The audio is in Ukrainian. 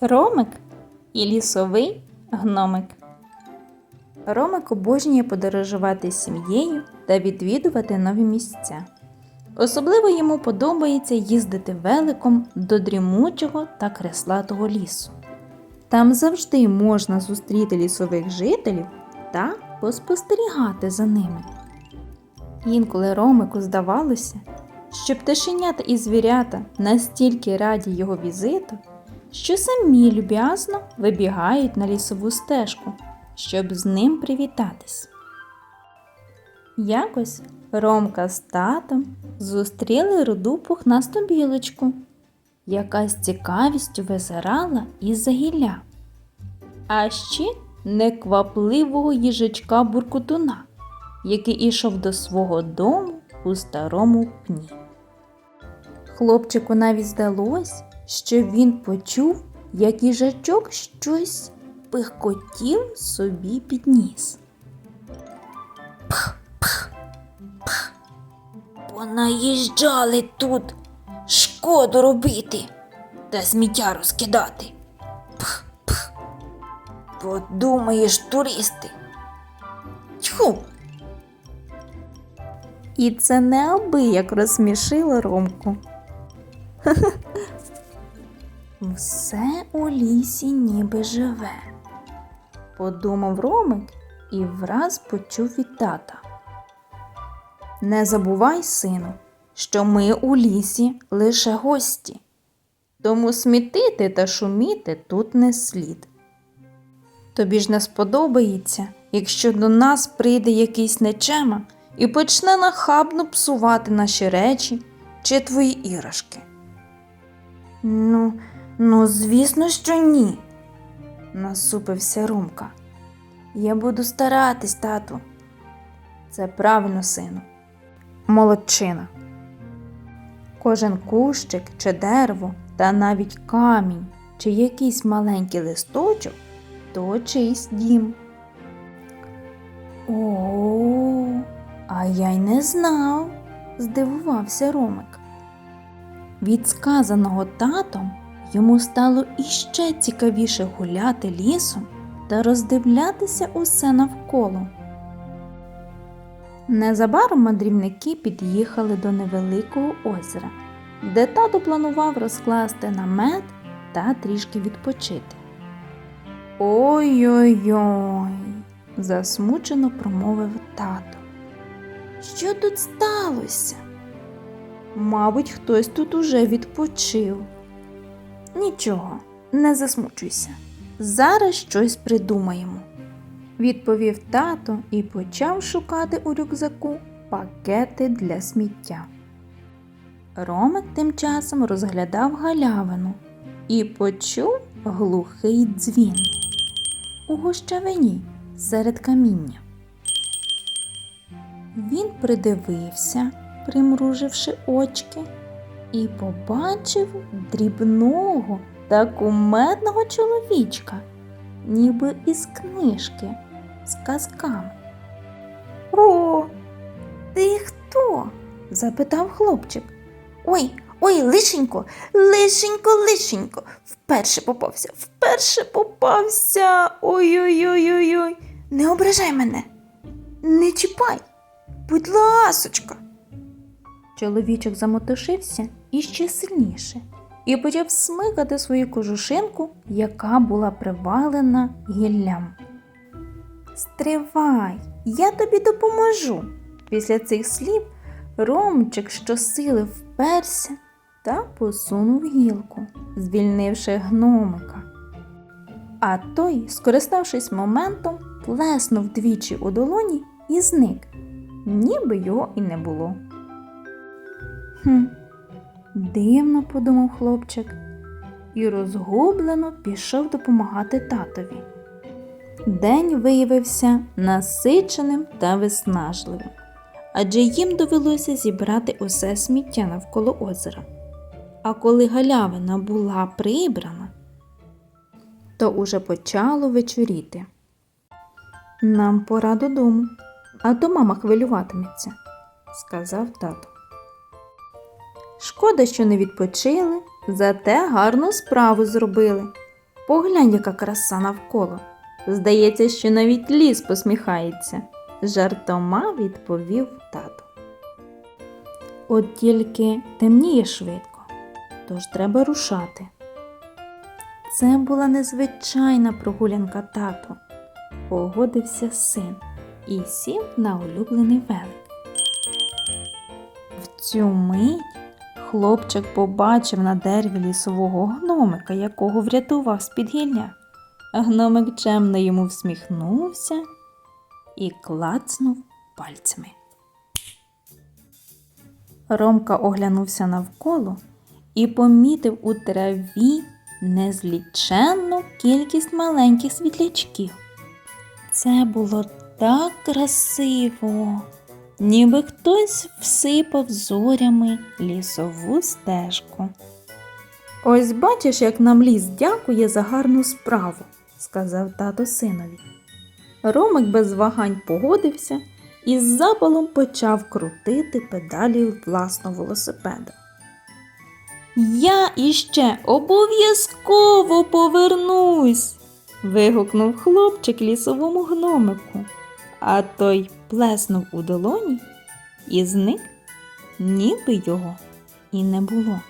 Ромик і лісовий гномик. Ромик обожнює подорожувати з сім'єю та відвідувати нові місця. Особливо йому подобається їздити великом до дрімучого та креслатого лісу. Там завжди можна зустріти лісових жителів та поспостерігати за ними. Інколи Ромику здавалося, що пташенята і звірята настільки раді його візиту, що самі люб'язно вибігають на лісову стежку, щоб з ним привітатись. Якось Ромка з татом зустріли руду пухнасту білочку, яка з цікавістю визирала із-за гілля, а ще неквапливого їжачка буркутуна, який ішов до свого дому у старому пні. Хлопчику навіть здалось, що він почув, як їжачок щось пихкотів собі під ніс. Понаїжджали тут шкоду робити та сміття розкидати. Пх, пх. Подумаєш, туристи. Тьху, І це неабияк розсмішило Ромку. Все у лісі ніби живе, подумав Ромик і враз почув від тата. Не забувай, сину, що ми у лісі лише гості, тому смітити та шуміти тут не слід. Тобі ж не сподобається, якщо до нас прийде якийсь нечема і почне нахабно псувати наші речі чи твої іграшки. Ну, ну, звісно, що ні, насупився Ромка. Я буду старатись, тату. Це правильно, сину. Молодчина. Кожен кущик чи дерево, та навіть камінь чи якийсь маленький листочок то чийсь дім. О, а я й не знав, здивувався Ромик. Від сказаного татом йому стало іще цікавіше гуляти лісом та роздивлятися усе навколо. Незабаром мандрівники під'їхали до невеликого озера, де тато планував розкласти намет та трішки відпочити. Ой-ой-ой, засмучено промовив тато. Що тут сталося? Мабуть, хтось тут уже відпочив. Нічого, не засмучуйся. Зараз щось придумаємо, відповів тато і почав шукати у рюкзаку пакети для сміття. Ромик тим часом розглядав галявину і почув глухий дзвін у гущавині серед каміння. Він придивився, примруживши очки, і побачив дрібного та кумедного чоловічка, ніби із книжки з казками. О, ти хто? запитав хлопчик. ой, ой, лишенько, лишенько, лишенько. Вперше попався, вперше попався. Ой-ой-ой-ой-ой. Не ображай мене. Не чіпай. Будь ласочка. Чоловічок замотошився іще сильніше і почав смикати свою кожушинку, яка була привалена гіллям. Стривай, я тобі допоможу. Після цих слів Ромчик щосили вперся та посунув гілку, звільнивши гномика. А той, скориставшись моментом, плеснув двічі у долоні і зник, ніби його і не було. Хм, дивно, подумав хлопчик, і розгублено пішов допомагати татові. День виявився насиченим та виснажливим, адже їм довелося зібрати усе сміття навколо озера. А коли галявина була прибрана, то уже почало вечоріти. Нам пора додому, а то мама хвилюватиметься, сказав тато. Шкода, що не відпочили, зате гарну справу зробили. Поглянь, яка краса навколо. Здається, що навіть ліс посміхається, жартома відповів тато. От тільки темніє швидко, тож треба рушати. Це була незвичайна прогулянка тату, погодився син і сів на улюблений велик. В цю мить хлопчик побачив на дереві лісового гномика, якого врятував з-під гілля. Гномик чемно йому всміхнувся і клацнув пальцями. Ромка оглянувся навколо і помітив у траві незліченну кількість маленьких світлячків. Це було так красиво, ніби хтось всипав зорями лісову стежку. Ось бачиш, як нам ліс дякує за гарну справу, сказав тато синові. Ромик без вагань погодився і з запалом почав крутити педалі власного велосипеда. Я іще обов'язково повернусь. вигукнув хлопчик лісовому гномику, а той плеснув у долоні і зник, ніби його і не було.